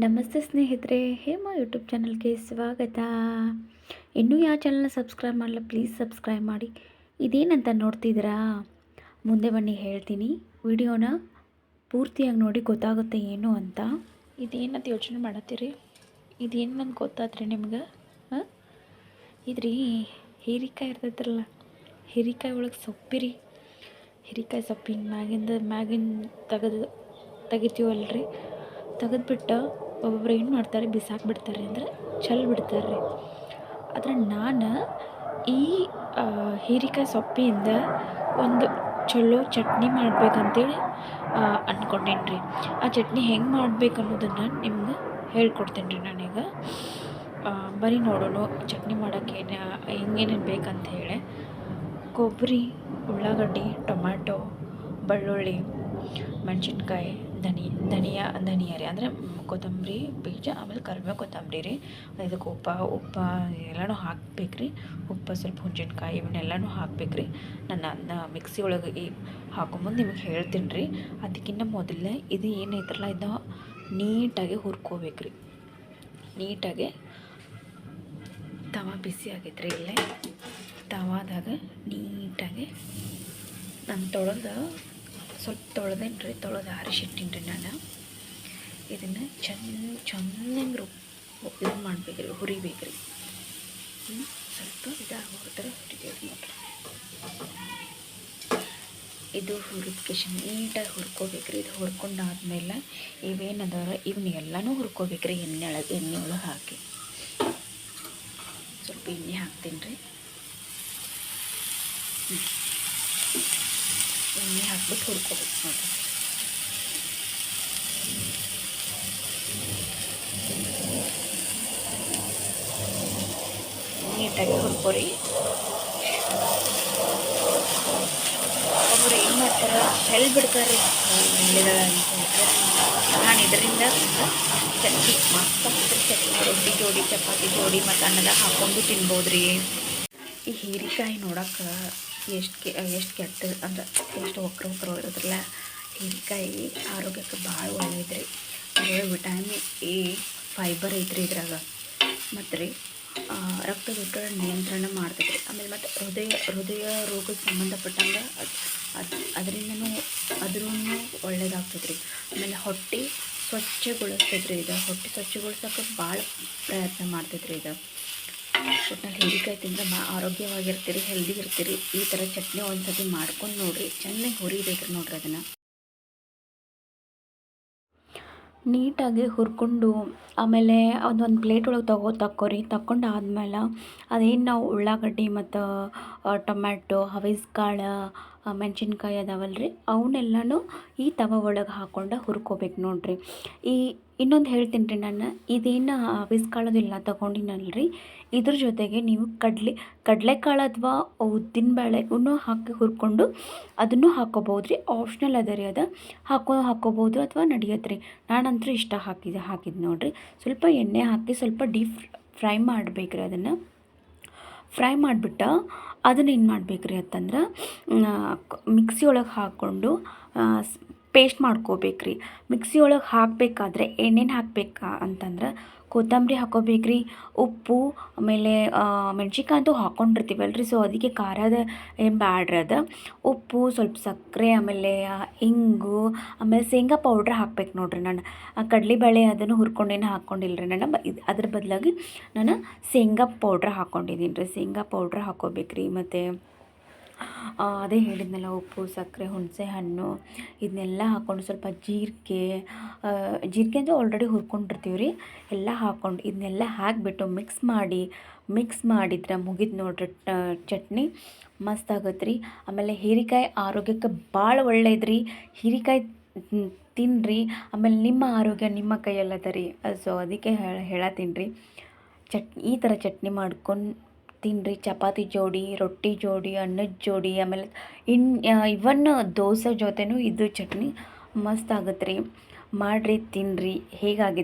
ನಮಸ್ತೆ ಸ್ನೇಹಿತರೆ, ಹೇಮ ಯೂಟ್ಯೂಬ್ ಚಾನಲ್ಗೆ ಸ್ವಾಗತ. ಇನ್ನೂ ಯಾವ ಚಾನಲ್ನ ಸಬ್ಸ್ಕ್ರೈಬ್ ಮಾಡಲ್ಲ, ಪ್ಲೀಸ್ ಸಬ್ಸ್ಕ್ರೈಬ್ ಮಾಡಿ. ಇದೇನಂತ ನೋಡ್ತಿದ್ದೀರಾ? ಮುಂದೆ ಬನ್ನಿ, ಹೇಳ್ತೀನಿ. ವಿಡಿಯೋನ ಪೂರ್ತಿಯಾಗಿ ನೋಡಿ ಗೊತ್ತಾಗುತ್ತೆ ಏನು ಅಂತ. ಇದೇನಂತ ಯೋಚನೆ ಮಾಡತ್ತೀರಿ? ಇದೇನು ನಂಗೆ ಗೊತ್ತಾತ್ರಿ ನಿಮ್ಗೆ? ಇದ್ರಿ, ಹೀರಿಕಾಯಿ ಇರ್ತೈತ್ರಲ್ಲ ಹೀರಿಕಾಯಿ ಒಳಗೆ ಸೊಪ್ಪಿರಿ. ಹೀರಿಕಾಯಿ ಸೊಪ್ಪಿನ ಮ್ಯಾಗಿಂದ ಮ್ಯಾಗಿನ ತೆಗೆದು ತೆಗಿತೀವಲ್ರಿ. ತೆಗೆದ್ಬಿಟ್ಟು ಒಬ್ಬೊಬ್ರು ಏನು ಮಾಡ್ತಾರೆ, ಬಿಸಾಕ್ಬಿಡ್ತಾರೆ ಅಂದರೆ ಚೆಲ್ಲಿ ಬಿಡ್ತಾರೆ. ಆದರೆ ನಾನು ಈ ಹೀರಿಕಾಯಿ ಸೊಪ್ಪಿಯಿಂದ ಒಂದು ಚಲೋ ಚಟ್ನಿ ಮಾಡ್ಬೇಕಂತೇಳಿ ಅಂದ್ಕೊಂಡೇನಿ ರೀ ಆ ಚಟ್ನಿ ಹೆಂಗೆ ಮಾಡ್ಬೇಕು ಅನ್ನೋದನ್ನು ನಿಮ್ಗೆ ಹೇಳ್ಕೊಡ್ತೇನೆ ರೀ ನಾನೀಗ ಬರೀ ನೋಡೋಣ ಚಟ್ನಿ ಮಾಡೋಕ್ಕೆ ಏನು ಹೆಂಗೇನೇನು ಬೇಕಂತ ಹೇಳಿ ಕೊಬ್ಬರಿ, ಉಳ್ಳಾಗಡ್ಡಿ, ಟೊಮ್ಯಾಟೊ, ಬೆಳ್ಳುಳ್ಳಿ, ಮೆಣಸಿನ್ಕಾಯಿ ಧನಿ ಧನಿಯಾ ಧನಿಯಾ ರೀ ಅಂದರೆ ಕೊತ್ತಂಬರಿ ಬೀಜ, ಆಮೇಲೆ ಕರಿಬೇವು ಕೊತ್ತಂಬರಿ ರೀ. ಇದಕ್ಕೆ ಉಪ್ಪ ಉಪ್ಪ ಎಲ್ಲನೂ ಹಾಕ್ಬೇಕು ರೀ ಉಪ್ಪು ಸ್ವಲ್ಪ ಹುಣ್ಸಿನ್ಕಾಯಿ ಇವನ್ನೆಲ್ಲನೂ ಹಾಕ್ಬೇಕು ರೀ ನಾನು ಮಿಕ್ಸಿ ಒಳಗೆ ಈ ಹಾಕೊಂಬಂದು ನಿಮಗೆ ಹೇಳ್ತೀನಿ ರೀ. ಅದಕ್ಕಿಂತ ಮೊದಲೇ ಇದು ಏನೈತ್ರಲ್ಲ ಇದು ನೀಟಾಗಿ ಹುರ್ಕೋಬೇಕು ರೀ ನೀಟಾಗಿ ತವ ಬಿಸಿ ಆಗೈತೆ ರೀ ಇಲ್ಲೇ. ತವಾದಾಗ ನೀಟಾಗಿ ನಾನು ತೊಳೆದು ಸ್ವಲ್ಪ ತೊಳೆದೇನಿ ರೀ ತೊಳೆದು ಆರಿಸಿಟ್ಟಿನಿ ರೀ ನಾನು. ಇದನ್ನು ಚೆನ್ನ ಚೆನ್ನಾಗಿ ರು ಇದು ಮಾಡ್ಬೇಕು ರೀ ಹುರಿಬೇಕು ರೀ ಸ್ವಲ್ಪ ಇದಾಗೋ ಥರ ಹುರಿಬೇಕು ನೋಡ್ರಿ. ಇದು ಹುರಿದ್ಕೇಶನ್ ನೀಟಾಗಿ ಹುರ್ಕೋಬೇಕು ರೀ ಇದು ಹುರ್ಕೊಂಡಾದ್ಮೇಲೆ ಇವೇನದಾರ ಇವನ್ನ ಎಲ್ಲನೂ ಹುರ್ಕೋಬೇಕು ರೀ ಎಣ್ಣೆ ಒಳಗೆ ಎಣ್ಣೆ ಒಳಗೆ ಹಾಕಿ. ಸ್ವಲ್ಪ ಎಣ್ಣೆ ಹಾಕ್ತೀನಿ ರೀ ಎಣ್ಣೆ ಹಾಕ್ಬಿಟ್ಟು ಹುರ್ಕೋಬೇಕು ನೋಡಿ ನೀಟಾಗಿ ಹುರ್ಕೊರಿ ಒಬ್ಬರು ಏನು ಮಾಡ್ತಾರೆ ಚೆಲ್ ಬಿಡ್ತಾರೆ ಎಳ್ಳಿಗಳ ಅಂತ ನಾನು ಇದರಿಂದ ಚಟ್ನಿ ಮಸ್ತ್ ಚಟ್ನಿ ರೊಟ್ಟಿ ಜೋಡಿ ಚಪಾತಿ ಜೋಡಿ ಮತ್ತು ಅನ್ನದಾಗ ಹಾಕೊಂಡು ತಿನ್ಬೋದು ರೀ ಈ ಹೀರಿಕಾಯಿ ನೋಡೋಕೆ ಎಷ್ಟು ಎಷ್ಟು ಕೆಟ್ಟ, ಅಂದ್ರೆ ಎಷ್ಟು ಒಕ್ರ ಒಕ್ರ ಇರೋದ್ರಲ್ಲ ಹೀರೆಕಾಯಿ ಆರೋಗ್ಯಕ್ಕೆ ಭಾಳ ಒಳ್ಳೆಯದ್ರಿ ರೀ ವಿಟಾಮಿನ್ ಎ ಫೈಬರ್ ಐತ್ರಿ ಇದ್ರಾಗ. ಮತ್ತು ರೀ ರಕ್ತದೊತ್ತಡ ನಿಯಂತ್ರಣ ಮಾಡ್ತೈತೆ ಆಮೇಲೆ ಮತ್ತು ಹೃದಯ ಹೃದಯ ರೋಗಕ್ಕೆ ಸಂಬಂಧಪಟ್ಟಂಗೆ ಅದು ಅದು, ಅದರಿಂದನೂ ಅದ್ರೂ ಒಳ್ಳೇದಾಗ್ತದೆ ರೀ ಆಮೇಲೆ ಹೊಟ್ಟೆ ಸ್ವಚ್ಛಗೊಳಿಸ್ತೈತೆ ರೀ ಇದು. ಹೊಟ್ಟೆ ಸ್ವಚ್ಛಗೊಳಿಸೋಕೆ ಭಾಳ ಪ್ರಯತ್ನ ಮಾಡ್ತೈತ್ರಿ ಇದು. ಒಟ್ನಲ್ಲಿ ಹೀರಿಕಾಯಿ ತಿಂದರೆ ಮಾ ಆರೋಗ್ಯವಾಗಿರ್ತೀರಿ ಹೆಲ್ದಿ ಇರ್ತೀರಿ, ಈ ಥರ ಚಟ್ನಿ ಒಂದು ಸತಿ ಮಾಡ್ಕೊಂಡು ನೋಡಿರಿ, ಚೆನ್ನಾಗಿ ಹುರಿಬೇಕು ನೋಡ್ರಿ ಅದನ್ನು. ನೀಟಾಗಿ ಹುರ್ಕೊಂಡು, ಆಮೇಲೆ ಅದೊಂದು ಪ್ಲೇಟ್ ಒಳಗೆ ತಗೋ, ತಕ್ಕೋರಿ. ತಕ್ಕೊಂಡು ಆದಮೇಲೆ ಅದೇನು ನಾವು ಉಳ್ಳಾಗಡ್ಡಿ ಮತ್ತು ಟೊಮ್ಯಾಟೊ ಕಾಳು ಮೆಣಸಿನ್ಕಾಯಿ ಅದಾವಲ್ಲ ರೀ ಅವನ್ನೆಲ್ಲನೂ ಈ ತವ ಒಳಗೆ ಹಾಕ್ಕೊಂಡು ಹುರ್ಕೋಬೇಕು ನೋಡಿರಿ. ಈ ಇನ್ನೊಂದು ಹೇಳ್ತೀನಿ ರೀ ನಾನು, ಇದೇನು ಕಾಳದಿಲ್ಲ ತಗೊಂಡಿನಲ್ಲ ರೀ ಇದ್ರ ಜೊತೆಗೆ ನೀವು ಕಡಲೆ, ಕಡಲೆಕಾಳು ಅಥವಾ ಉದ್ದಿನಬೇಳೆ ಇವನ್ನೂ ಹಾಕಿ ಹುರ್ಕೊಂಡು ಅದನ್ನು ಹಾಕೋಬೋದು ರೀ. ಆಪ್ಷನಲ್ ಅದ ರೀ ಅದು. ಹಾಕೋ ಹಾಕೋಬೋದು ಅಥವಾ ನಡೆಯತ್ತೆ ರೀ. ನಾನಂತೂ ಇಷ್ಟ ಹಾಕಿದೆ ಹಾಕಿದ್ದು ನೋಡಿರಿ. ಸ್ವಲ್ಪ ಎಣ್ಣೆ ಹಾಕಿ ಸ್ವಲ್ಪ ಡೀಪ್ ಫ್ರೈ ಮಾಡ್ಬೇಕು ರೀ ಅದನ್ನು. ಫ್ರೈ ಮಾಡಿಬಿಟ್ಟು ಅದನ್ನ ಏನು ಮಾಡ್ಬೇಕು ರೀ ಅಂತಂದ್ರೆ ಮಿಕ್ಸಿ ಒಳಗೆ ಹಾಕ್ಕೊಂಡು ಪೇಸ್ಟ್ ಮಾಡ್ಕೋಬೇಕು ರೀ ಮಿಕ್ಸಿ ಒಳಗೆ ಹಾಕಬೇಕಾದ್ರೆ ಏನೇನು ಹಾಕಬೇಕಾ ಅಂತಂದ್ರೆ ಕೊತ್ತಂಬರಿ ಹಾಕೋಬೇಕು ರೀ ಉಪ್ಪು, ಆಮೇಲೆ ಮೆಣ್ಸಿನ್ಕಾಯಿ ಅಂತೂ ಹಾಕ್ಕೊಂಡಿರ್ತೀವಲ್ಲ ರೀ ಸೊ ಅದಕ್ಕೆ ಖಾರದ ಏನು ಬ್ಯಾಡ್ರಿ ಅದು. ಉಪ್ಪು, ಸ್ವಲ್ಪ ಸಕ್ಕರೆ, ಆಮೇಲೆ ಇಂಗು, ಆಮೇಲೆ ಶೇಂಗಾ ಪೌಡ್ರ್ ಹಾಕ್ಬೇಕು ನೋಡಿರಿ ನಾನು. ಕಡಲೆಬೇಳೆ ಅದನ್ನು ಹುರ್ಕೊಂಡೇನು ಹಾಕ್ಕೊಂಡಿಲ್ಲ ರೀ ನಾನು ಇದು, ಅದ್ರ ಬದಲಾಗಿ ನಾನು ಶೇಂಗಾ ಪೌಡ್ರ್ ಹಾಕ್ಕೊಂಡಿದ್ದೀನಿ ರೀ ಶೇಂಗಾ ಪೌಡ್ರ್ ಹಾಕ್ಕೋಬೇಕು ರೀ ಮತ್ತು ಅದೇ ಹೇಳಿದ್ನಲ್ಲ, ಉಪ್ಪು, ಸಕ್ಕರೆ, ಹುಣಸೆ ಹಣ್ಣು, ಇದನ್ನೆಲ್ಲ ಹಾಕ್ಕೊಂಡು ಸ್ವಲ್ಪ ಜೀರಿಗೆ ಜೀರಿಗೆ ಅಂತ ಆಲ್ರೆಡಿ ಹುರ್ಕೊಂಡಿರ್ತೀವಿ ರೀ ಎಲ್ಲ ಹಾಕ್ಕೊಂಡು ಇದನ್ನೆಲ್ಲ ಹಾಕಿಬಿಟ್ಟು ಮಿಕ್ಸ್ ಮಾಡಿ ಮಿಕ್ಸ್ ಮಾಡಿದ್ರೆ ಮುಗಿದು ನೋಡ್ರಿ ಚಟ್ನಿ ಮಸ್ತ್ ಆಗುತ್ತೆ ರೀ ಆಮೇಲೆ ಹೀರಿಕಾಯಿ ಆರೋಗ್ಯಕ್ಕೆ ಭಾಳ ಒಳ್ಳೆಯದು ರೀ ಹೀರಿಕಾಯಿ ತಿನ್ನಿರಿ ಆಮೇಲೆ ನಿಮ್ಮ ಆರೋಗ್ಯ ನಿಮ್ಮ ಕೈಯಲ್ಲದ ರೀ. ಸೊ ಅದಕ್ಕೆ ಹೇಳ ರೀ. ಚಟ್ನಿ ಈ ಥರ ಚಟ್ನಿ ಮಾಡ್ಕೊಂಡು ತಿನ್ನಿರಿ ಚಪಾತಿ ಜೋಡಿ, ರೊಟ್ಟಿ ಜೋಡಿ ಅನ್ನದ ಜೋಡಿ, ಆಮೇಲೆ ಇನ್ ಇವನ್ ದೋಸೆ ಜೊತೆನೂ ಇದು ಚಟ್ನಿ ಮಸ್ತ್ ಆಗುತ್ತೆ ರೀ. ಮಾಡಿರಿ ತಿನ್ನಿರಿ ಹೇಗಾಗಿದೆ